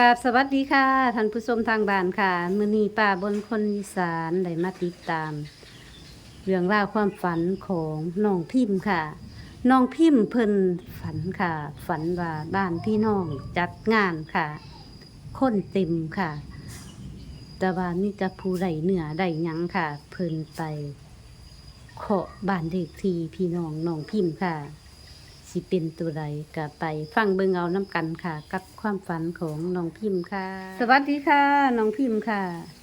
กราบสวัสดีค่ะท่านผู้ชมทางบ้านค่ะ มือนีป่าบนคนอีสานได้มาติดตาม เรื่องราวความฝันของน้องพิมพ์ค่ะน้องพิมพ์เพิ่นฝันค่ะ ฝันว่าบ้านพี่น้องจัดงานค่ะ คนเต็มค่ะ แต่ว่ามีแต่ผู้ใดเหนือใดหยังค่ะ เพิ่นไปเคาะบ้านเด็กทีพี่น้องน้องพิมพ์ค่ะ สิเป็นตัวใดก็ไปฟังเบิ่งเอาน้ำกันค่ะ กับความฝันของน้องพิมพ์ค่ะ สวัสดีค่ะน้องพิมพ์ค่ะ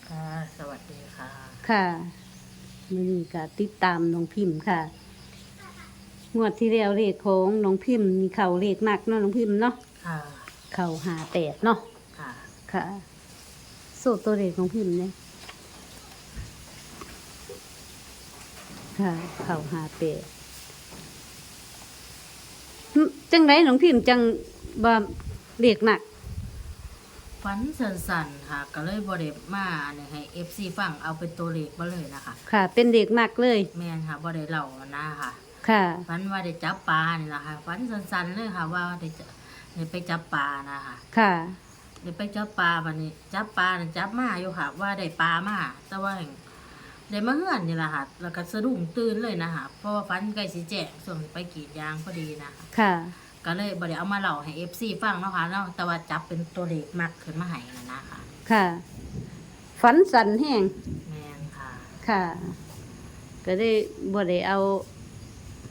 ค่ะ สวัสดีค่ะ ค่ะมือนี้ก็ติดตามน้องพิมพ์ค่ะงวดที่แล้วเลขของน้องพิมพ์มีเข่าเลขมากเนาะน้องพิมพ์เนาะค่ะ เข่าหาแปดเนาะค่ะ ค่ะสูตรตัวเลขของพิมพ์เนี่ยค่ะ เข่าหาแปดหึ จังไรน้องพิมพ์จังบ่เลขหนักฝันสันๆค่ะ ก็เลยบริมาเนี่ยให้เอฟซีฟังเอาเป็นตัวเลขมาเลยนะคะ ค่ะ เป็นเด็กมากเลย แม่นค่ะบริเล่านะค่ะ ค่ะฝันว่าได้จับปลานี่แหละค่ะฝันสันๆเลยค่ะ ว่าได้จะได้ไปจับปลานะคะค่ะได้ไปจับปลาวันนี้ จับปลาเนี่ยจับมาอยู่ค่ะ ว่าได้ปลามาแต่ว่า ได้มาเฮือนนี่แหละค่ะแล้วก็สะดุ้งตื่นเลยนะคะเพราะว่าฝันใกล้สิแจ้งส่วนไปกรีดยางพอดีนะคะ ค่ะ ก็เลยบริเอามาเล่าให้เอฟซีฟังเนาะค่ะเนาะแต่ว่าจับเป็นตัวเลขมากขึ้นมาให้นะนะคะค่ะ ฝันสันแห้งแมนค่ะ ค่ะ ก็ได้บ่ได้เอา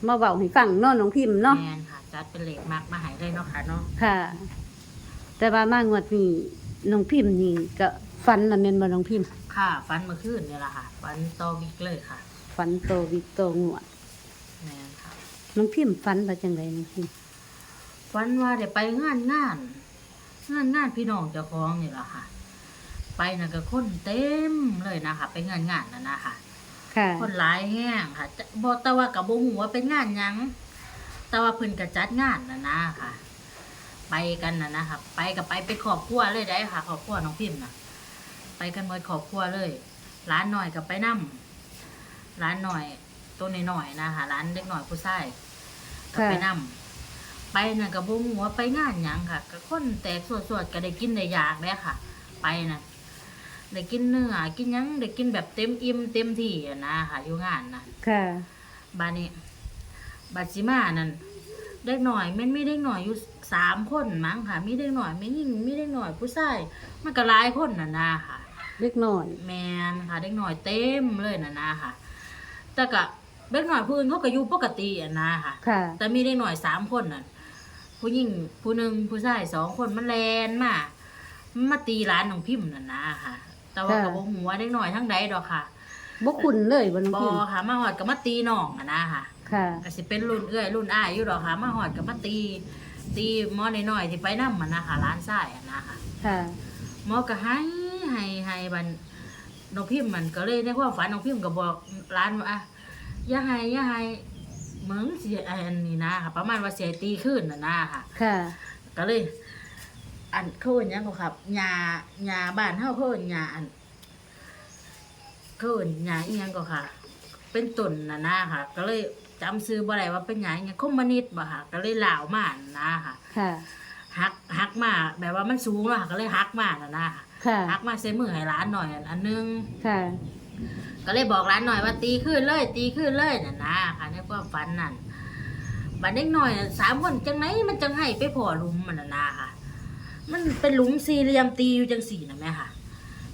มาเว้าให้ฟังเนาะน้องพิมพ์เนาะ แมนค่ะ จัดเป็นเลขมากมาให้เลยเนาะค่ะเนาะค่ะ แต่ว่ามางวดนี้น้องพิมพ์นี่ก็ ฝันละแม่นบ่น้องพิมพ์ค่ะฟันเมื่อคืนเนี่ยแหละค่ะฟันตอวิกเลยค่ะฝันโตวิกโตงวดแมนค่ะน้องพิมพ์ฝันว่าจังไดน้องพิมพ์ฟันว่าเดี๋ยวไปงานงานงานงานพี่น้องเจ้าของนี่แหละค่ะ ไปน่ะก็คนเต็มเลยนะคะ ไปงานงานน่ะนะคะค่ะ คนหลายแห้งค่ะจะบอกแต่ว่ากับโบหูว่าเป็นงานหยัง แต่ว่าเพิ่นก็จัดงานนะนะค่ะ ไปกันนะนะคะไปกับไปเป็นครอบครัวเลยได้ค่ะครอบครัวน้องพิมพ์นะ ไปกันหมดครอบครัวเลยร้านหน่อยกับไปนั่ร้านหน่อยตัวน้อยๆนะคะร้านเล็กหน่อยผู้ชายก็ไปนั่ไปน่ะกับโบหูว่าไปงานหยังค่ะก็คนแตกสวดๆก็ได้กินได้อยากเลยค่ะ ไปน่ะได้กินเนื้อกินหยังได้กินแบบเต็มอิ่มเต็มที่อะนะค่ะอยู่งานนะค่ะ บานี้บาจิมานั่นเด็กหน่อยแมันมีเด็กหน่อยอยู่ สามคนมั้งค่ะ มีเด็กหน่อยไม่ยิ่งมีเด็กหน่อยผู้ชายมันก็หลายคนน่ะนะค่ะ เล็กน้อยแมนค่ะเด็กหน่อยเต็มเลยน่ะนะค่ะ แต่ก็เด็กหน่อยผู้อื่นเขาก็อยู่ปกติอะนะค่ะ ค่ะ แต่มีเด็กหน่อยสามคนน่ะผู้หญิงผู้หนึ่งผู้ชายสองคนมันแลนมามันมาตีร้านของพิมพ์น่ะนะค่ะ แต่ว่าค่ะก็บ่หัวาเด็กหน่อยทั้งใดดอกค่ะบ่คุ้นเลยบ่น้องบอพิมพ์ค่ะ มาหอดกับมาตีน้องอะนะค่ะ ค่ะ ก็สิเป็นรุ่นเอื้อยรุ่นอ้ายอยู่ดอกค่ะ มาหอดกับมาตี ตีหมอน้อยๆที่ไปนํมันนะคะร้านทรายอะนะค่ะค่ะหมอก็ให้ให้ให้บันน้องพิมพ์มันก็เลยในความฝันน้องพิมพ์ก็บอกร้านว่าอะอย่าให้อย่าให้เหมืองสิอันนี้นะค่ะ ประมาณว่าเสียตีขึ้นน่ะนะค่ะ ค่ะก็เลย อันเขาเอิ้นหยังก็ครับยายาบ้านเฮาเขาเอิ้นยาอันเขาเอิ้นยาอีหยังก็ค่ะ เป็นต้นน่ะนะค่ะ ก็เลยจำซื้อบ่ได้ว่าเป็นยาอีหยังคอมมานิดบ่ค่ะ ก็เลยลาวมาน่ะนะค่ะ ค่ะ หักหักมาแบบว่ามันสูงแล้วค่ะก็เลยหักมาน่ะนะค่ะค่ะ หักมาใส่มือให้ร้านหน่อยอันนึง ค่ะ ก็เลยบอกร้านหน่อยว่าตีขึ้นเลย ตีขึ้นเลยน่ะนะค่ะในความฝันนั่นบัดเด็กหน่อยน่ะสามคนจังไหนมันจังให้ไปพอหลุมมันน่ะนะค่ะ มันเป็นหลุมสี่เหลี่ยมตีอยู่จังสี่นะแม่ค่ะ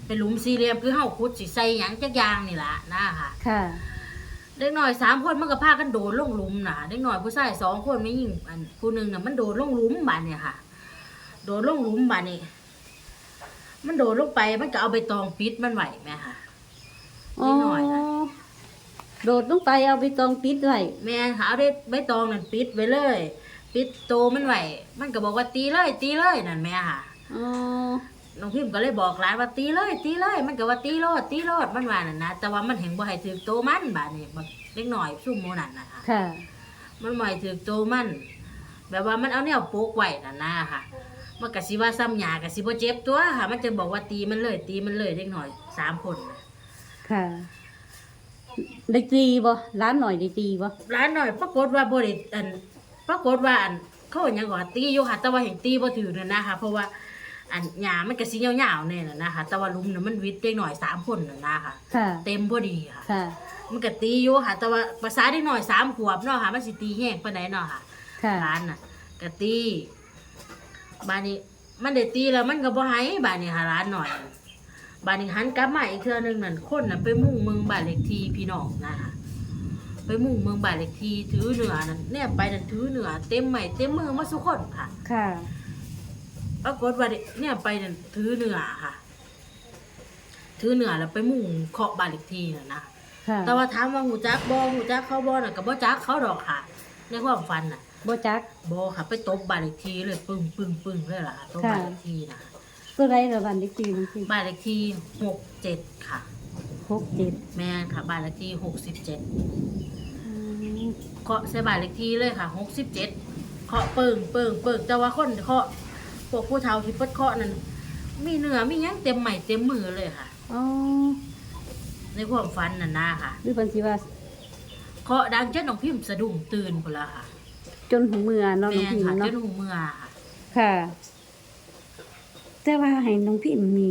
เป็นหลุมสี่เหลี่ยมคือเฮาขุดสิใส่หยังจักอย่างนี่ล่ะนะค่ะ ค่ะ เด็กหน่อยสามคนมันก็พากันโดดลงหลุมน่ะเด็กหน่อยผู้ชายสองคนไม่ยิ่งอันผู้หนึ่งน่ะมันโดดลงหลุมบานเนี่ยค่ะ โดดลงหลุมบานนี่มันโดดลงไปมันก็เอาใบตองปิดมันไหวแม่ค่ะนิดหน่อยนะโดดลงไปเอาไปตองปิดไว้แม่ค่ะเอาได้ใบตองนั่นปิดไว้เลย ปิดโตมันไหวมันก็บอกว่าตีเลยตีเลยนั่นแม่ค่ะ อ๋อ น้องพิมพ์ก็เลยบอกหลานว่าตีเลย ตีเลย มันก็ว่าตีโลดตีโลดมันว่านั่นนะแต่ว่ามันเห็นบ่ให้ถือโตมันบาดนี้บักเล็กหน่อยซุ่มโมนั่นนะคะค่ะ มันบ่ให้ถือโตมัน แบบว่ามันเอาแนวโปกไว้นั่นนะค่ะมันก็สิว่าซ้ำหยาก็สิบ่เจ็บตัวค่ะ มันจะบอกว่าตีมันเลย ตีมันเลยเล็กหน่อยสามคนน่ะค่ะได้ตีบ่ร้านหน่อยได้ตีบ่ร้านหน่อยปรากฏว่าบ่ได้อันปรากฏว่าอันเขาว่าหยังก่อนตีอยู่ค่ะแต่ว่าเห็นตีบ่ถือนั่นนะคะเพราะว่า อันหญ้ามันก็สิยาวๆแน่น่ะนะคะ แต่ว่าหลุมน่ะมันวิดเด็กหน่อยสามคนน่ะนะคะค่ะ เต็มพอดีค่ะ ค่ะ มันก็ตีอยู่ค่ะ แต่ว่าภาษาเด็กหน่อยสามขวบเนาะค่ะมันสิตีแห้งปานใดเนาะค่ะ ค่ะ ร้านน่ะก็ตีบ้านนี้มันได้ตีแล้วมันก็บ่ให้บ้านนี้ค่ะร้านหน่อยบ้านนี้หันกลับมาอีกเทื่อนึงนั่นคนน่ะไปมุ่งเมืองบ้านเลขที่พี่น้องนะคะไปมุ่งเมืองบ้านเลขที่ถือเนื้อนั่นแนบไปนั่นถือเนื้อเต็มไม้เต็มมือมาสุคนค่ะ ค่ะ ปรากฏว่าเนี่ยไปนั่นถือเนื้อค่ะ ถือเนื้อแล้วไปมุ่งเคาะบ้านเลขที่น่ะนะค่ะแต่ว่าถามว่าหูจักบ่หูจักเขาบ่น่ะก็บ่จักเขาดอกค่ะ ในความฝันน่ะบ่จักบ่ค่ะ ไปตบบ้านเลขที่เลยปึ้งปึ้งปึ้งเลยล่ะค่ะตบค่ะบ้านเลขที่นะตัวใดละบันเลขที่น้องพิมพ์บ้านเลขที่หกเจ็ดค่ะ หกเจ็ดแม่นค่ะบ้านเลขที่หกสิบเจ็ดอืมเคาะใส่บ้านเลขที่เลยค่ะหกสิบเจ็ดเคาะเปิงเปิงเปิงแต่ว่าคนเคาะ พวกผู้เฒ่าที่เปิดเคาะนั่นมีเนื้อมีหยังเต็มใหม่เต็มมือเลยค่ะ อ๋อในความฝันน่ะนะค่ะหรือเพิ่นสิว่าเคาะดังจนน้องพิมพ์สะดุ้งตื่นพุ่นละค่ะจนหูเมือเนาะน้องแม่นพิมค่ะพ์จเนาะนหูเมื่อค่ะค่ะ แต่ว่าให้น้องพิมพ์มี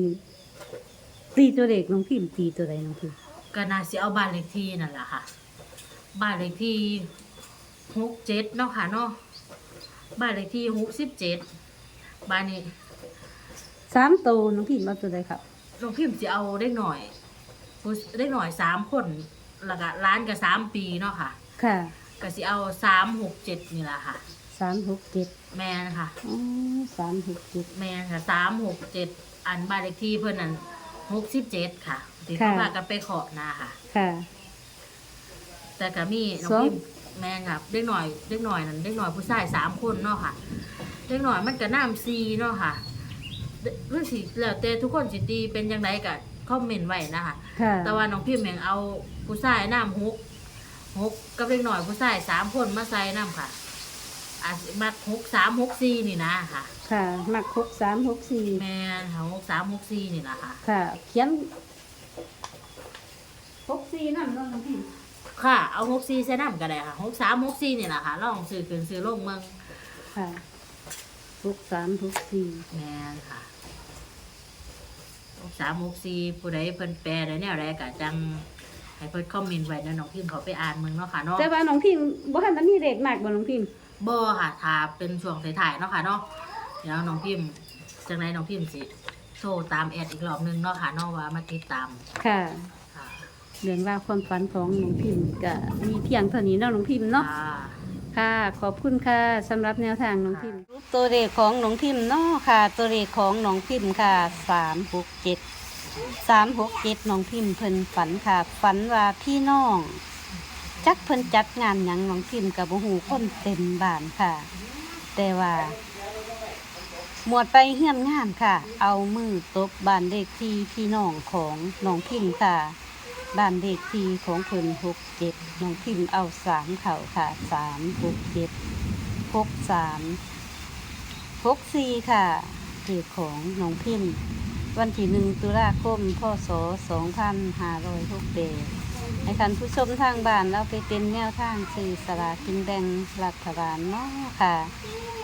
ตีตัวเด็กน้องพิมพ์ตีตัวใดน้องพิมพ์ก็น่าสิเอาบ้านเลขที่นั่นแหละค่ะ บ้านเลขที่หกเจ็ดเนาะค่ะเนาะบ้านเลขที่หกสิบเจ็ด บ้านนี้สามโตวน้องพิมพ์เอาตัวใดครับน้องพิมพ์สิเอาได้หน่อยผู้ได้หน่อยสามคนแล้วก็ร้านก็สามปีเนาะค่ะค่ะก็สิเอาสามหกเจ็ดนี่แหละค่ะ สามหกเจ็ดแม่นค่ะ อ๋อสามหกเจ็ด แม่นค่ะสามหกเจ็ดอันบ้านเลขที่เพื่อนนั้นหกสิบเจ็ดค่ะที่ค่ะเขาพากันไปขอนาค่ะ ค่ะ แต่ก็มีน้องสอง พิมแม่นค่ะเด็กหน่อยเด็กหน่อยนั่นเด็กหน่อยผู้ชายสามคนเนาะค่ะ เด็กหน่อยมันก็น้ำซีเนาะค่ะเด็กเรื่องสิแล้วแต่ทุกคนสิตีเป็นยังไงก็คอมเมนต์ไว้นะคะค่ะแต่ว่าน้องพิมแม่งเอาผู้ชายน้ำฮุกฮุกกับเด็กหน่อยผู้ชายสามคนมาใส่น้ำค่ะอาจสิมักฮุกสามฮุกซีนี่นะค่ะ ค่ะมักหกสามหกสี่แม่นค่ะฮุกสามฮุกซีนี่นะค่ะ ค่ะ เขียนหกสี่นั่นเนาะน้องพิมพ์ค่ะ เอาฮุกซีใส่น้ำก็ได้ค่ะฮุกสามฮุกซีนี่แหละค่ะลองซื้อขึ้นซื้อลงเมือง ค่ะ หกสามหกสี่แม่นค่ะฮุกสามฮุกซีผู้ใดเพิ่นแปลได้แนวใดก็จังให้เพิ่นคอมเมนต์ไว้นะน้องพิมเขาไปอ่านเมืองเนาะค่ะเนาะแต่ว่าน้องพิมพ์บ่ทันจะมีเด็กมากบ่น้องพิมพ์บ่ค่ะถ้าเป็นช่วงถ่ายๆเนาะค่ะเนาะเดี๋ยวน้องพิมพ์จังไดน้องพิมพ์สิโทรตามแอดอีกรอบหนึงเนาะค่ะเนาะว่ามาติดตามค่ะ ค่ะเรื่องราวความฝันของน้องพิมพ์ก็มีเพียงเท่านี้เนาะน้องพิมพ์เนาะ ค่ะ ค่ะ ขอบคุณค่ะสำหรับแนวทางน้องพิมพ์ตัวเลขของน้องพิมเนาะค่ะ ตัวเลขของน้องพิมค่ะสามหกเจ็ดสามหกเจ็ดน้องพิมพ์เพิ่นฝันค่ะ ฝันว่าพี่น้อง จักเพิ่นจัดงานหยังน้องพิมพ์กับหูคนเต็มบ้านค่ะ แต่ว่า หมวดไปเฮือนงานค่ะ เอามือตบบ้านเลขที่พี่น้องของน้องพิมพ์ค่ะ บ้านเลขที่ของเพิ่นหกเจ็ดน้องพิมพ์เอาสามเข่าค่ะสามหกเจ็ดหกสามหกสี่ค่ะเลขของน้องพิมพ์วันที่หนึ่งตุลาคมพศสองพันห้าร้อยหกเดให้ท่านผู้ชมทางบ้านเราไปเป็นแนวทางสื่อสลากินแบ่งรัฐบาลเนาะค่ะ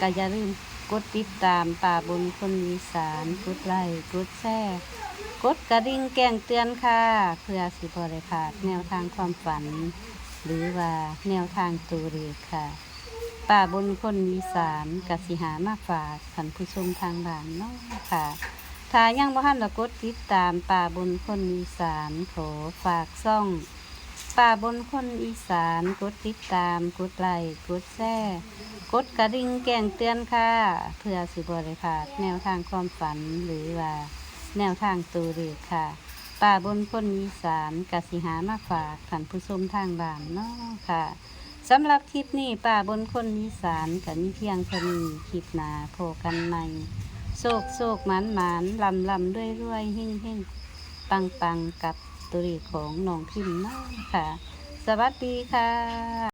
ก็อย่าลืมกดติดตามป่าบนคนอีสาน กดไลค์กดแชร์ กดกระดิ่งแจ้งเตือนค่ะ เพื่อสิบริพลาดแนวทางความฝัน หรือว่าแนวทางตูเรศค่ะ ป่าบนคนอีสานกสิหามาฝากท่านผู้ชมทางบ้านเนาะค่ะถ้ายังบ่ทันละกดติดตามป่าบนคนอีสานขอฝากซ่องป่าบนคนอีสานกดติดตามกดไลค์กดแชร์กดกระดิ่งแจ้งเตือนค่ะ เพื่อสิบริพลาดแนวทางความฝันหรือว่า แนวทางตูเรศค่ะป่าบนคนอีสานกสิหามาฝากท่านผู้ชมทางบ้านเนาะค่ะสำหรับคลิปนี้ป่าบนคนอีสานกันเพียงเท่านี้คลิปหนาโพกันใหม่โศกโศกหมานหมานลำลำด้วยด้วยเฮ่งเฮ่งปังปังกับตัวเลขของน้องพิมพ์เนาะค่ะ สวัสดีค่ะ